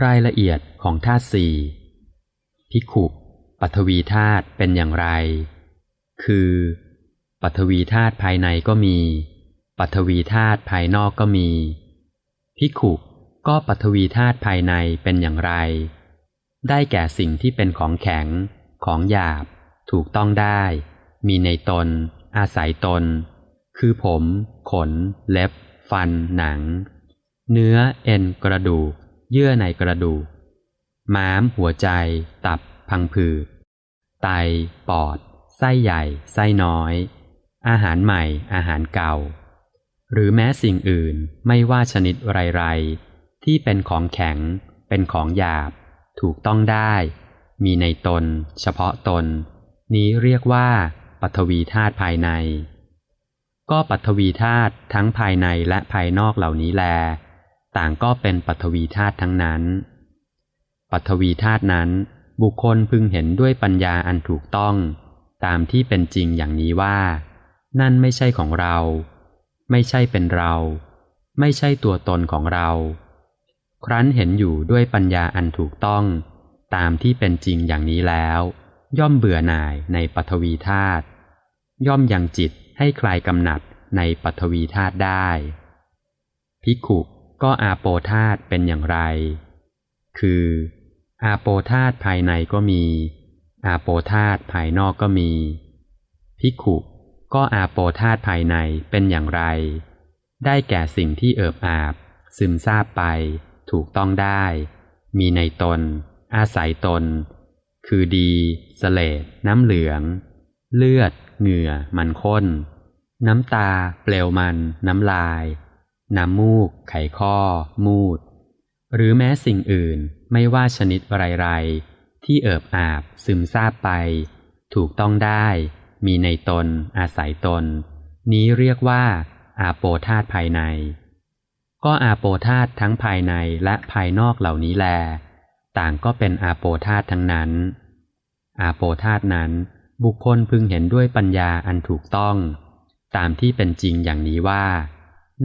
รายละเอียดของธาตุสี่พิขุปัทวีธาตุเป็นอย่างไร คือปัทวีธาตุภายในก็มี ปัทวีธาตุภายนอกก็มี พิขุก็ปัทวีธาตุภายในเป็นอย่างไร ได้แก่สิ่งที่เป็นของแข็ง ของหยาบ ถูกต้องได้ มีในตน อาศัยตน คือผม ขน เล็บ ฟัน หนัง เนื้อ เอ็น กระดูก เยื่อในกระดูก ม้าม หัวใจ ตับ พังผืด ไต ปอด ไส้ใหญ่ ไส้น้อย อาหารใหม่ อาหารเก่า หรือแม้สิ่งอื่นไม่ว่าชนิดไรๆ ที่เป็นของแข็ง เป็นของหยาบ ถูกต้องได้ มีในตน เฉพาะตน นี้เรียกว่าปัทวีธาตุภายใน ก็ปัทวีธาตุทั้งภายในและภายนอกเหล่านี้แล ต่างก็เป็นปัทวีธาตุทั้งนั้น ปัทวีธาตุนั้น บุคคลพึงเห็นด้วยปัญญาอันถูกต้อง ตามที่เป็นจริงอย่างนี้ว่า นั่นไม่ใช่ของเรา ไม่ใช่เป็นเรา ไม่ใช่ตัวตนของเรา ครั้นเห็นอยู่ด้วยปัญญาอันถูกต้อง ตามที่เป็นจริงอย่างนี้แล้ว ย่อมเบื่อหน่ายในปัทวีธาตุย่อมยังจิตให้คลายกำหนัดในปัทวีธาตุได้ พิขุ ก็อาโปธาตเป็นอย่างไร คือ อาโปธาตภายในก็มี อาโปธาตภายนอกก็มี พิขุก็อาโปธาตภายในเป็นอย่างไร ได้แก่สิ่งที่เอิบอาบ ซึมซาบไป ถูกต้องได้ มีในตน อาศัยตน คือดี สเสลดน้ำเหลือง เลือด เหงื่อ มันข้น น้ำตา เปลวมัน น้ำลาย น้ำมูก ไขข้อ มูด หรือแม้สิ่งอื่นไม่ว่าชนิดไรๆ ที่เอิบอาบซึมซาบไป ถูกต้องได้ มีในตน อาศัยตน นี้เรียกว่า อาโปธาตภายใน ก็อาโปธาตทั้งภายในและภายนอกเหล่านี้แล ต่างก็เป็นอาโปธาตทั้งนั้น อาโปธาตนั้นบุคคลพึงเห็นด้วยปัญญาอันถูกต้อง ตามที่เป็นจริงอย่างนี้ว่า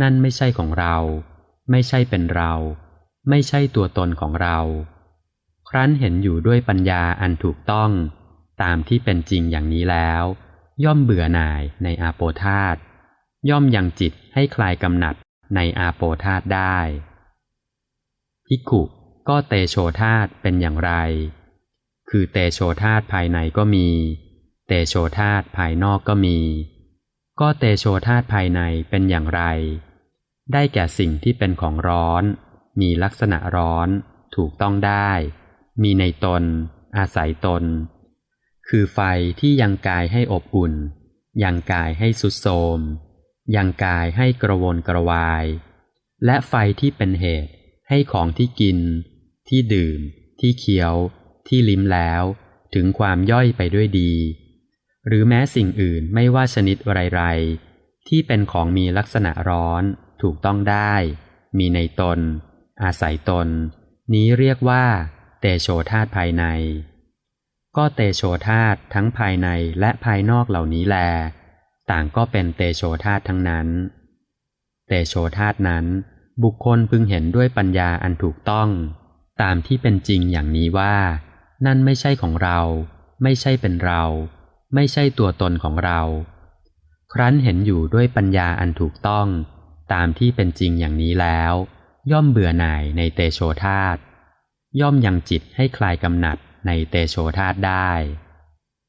นั่นไม่ใช่ของเรา ไม่ใช่เป็นเรา ไม่ใช่ตัวตนของเรา ครั้นเห็นอยู่ด้วยปัญญาอันถูกต้อง ตามที่เป็นจริงอย่างนี้แล้ว ย่อมเบื่อหน่ายในอาโปธาตย่อมยังจิตให้คลายกำหนัดในอาโปธาตได้พิกุก็เตโชธาตเป็นอย่างไร คือเตโชธาตภายในก็มี เตโชธาตภายนอกก็มี ก็เตโชธาตภายในเป็นอย่างไร ได้แก่สิ่งที่เป็นของร้อน มีลักษณะร้อน ถูกต้องได้ มีในตน อาศัยตน คือไฟที่ยังกายให้อบอุ่น ยังกายให้สุดโทมยังกายให้กระวนกระวาย และไฟที่เป็นเหตุให้ของที่กิน ที่ดื่ม ที่เคี้ยว ที่ลิ้มแล้ว ถึงความย่อยไปด้วยดี หรือแม้สิ่งอื่นไม่ว่าชนิดไรๆที่เป็นของมีลักษณะร้อน ถูกต้องได้ มีในตน อาศัยตน นี้เรียกว่า เตโชธาตภายใน ก็เตโชธาตทั้งภายในและภายนอกเหล่านี้แล ต่างก็เป็นเตโชธาตทั้งนั้น เตโชธาตนั้น บุคคลพึงเห็นด้วยปัญญาอันถูกต้อง ตามที่เป็นจริงอย่างนี้ว่า นั่นไม่ใช่ของเรา ไม่ใช่เป็นเรา ไม่ใช่ตัวตนของเรา ครั้นเห็นอยู่ด้วยปัญญาอันถูกต้อง ตามที่เป็นจริงอย่างนี้แล้ว ย่อมเบื่อหน่ายในเตโชธาตย่อมยังจิตให้คลายกำหนัดในเตโชธาตได้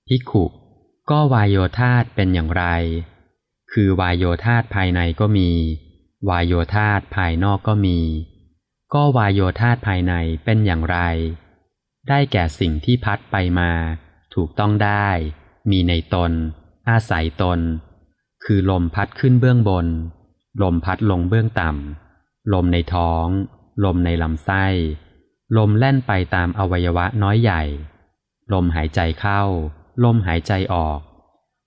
พิกขุ ก็วายโยธาตเป็นอย่างไร คือวายโยธาตภายในก็มี วายโยธาตภายนอกก็มี ก็วายโยธาตภายในเป็นอย่างไร ได้แก่สิ่งที่พัดไปมา ถูกต้องได้ มีในตน อาศัยตน คือลมพัดขึ้นเบื้องบน ลมพัดลงเบื้องต่ำ ลมในท้อง ลมในลำไส้ ลมแล่นไปตามอวัยวะน้อยใหญ่ ลมหายใจเข้า ลมหายใจออก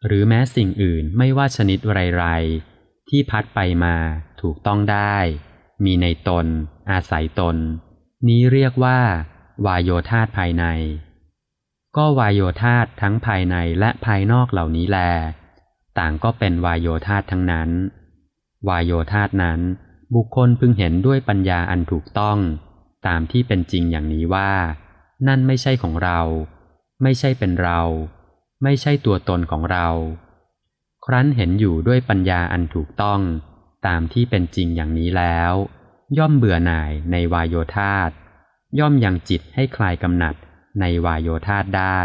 หรือแม้สิ่งอื่นไม่ว่าชนิดไรๆ ที่พัดไปมาถูกต้องได้ มีในตน อาศัยตน นี้เรียกว่า วายโยธาตภายใน ก็วายโยธาตทั้งภายในและภายนอกเหล่านี้แล ต่างก็เป็นวายโยธาตทั้งนั้น วายโยธาตนั้น บุคคลพึงเห็นด้วยปัญญาอันถูกต้อง ตามที่เป็นจริงอย่างนี้ว่า นั่นไม่ใช่ของเรา ไม่ใช่เป็นเรา ไม่ใช่ตัวตนของเรา ครั้นเห็นอยู่ด้วยปัญญาอันถูกต้อง ตามที่เป็นจริงอย่างนี้แล้ว ย่อมเบื่อหน่ายในวายโยธาตย่อมยังจิตให้คลายกำหนัดในวายโยธาตได้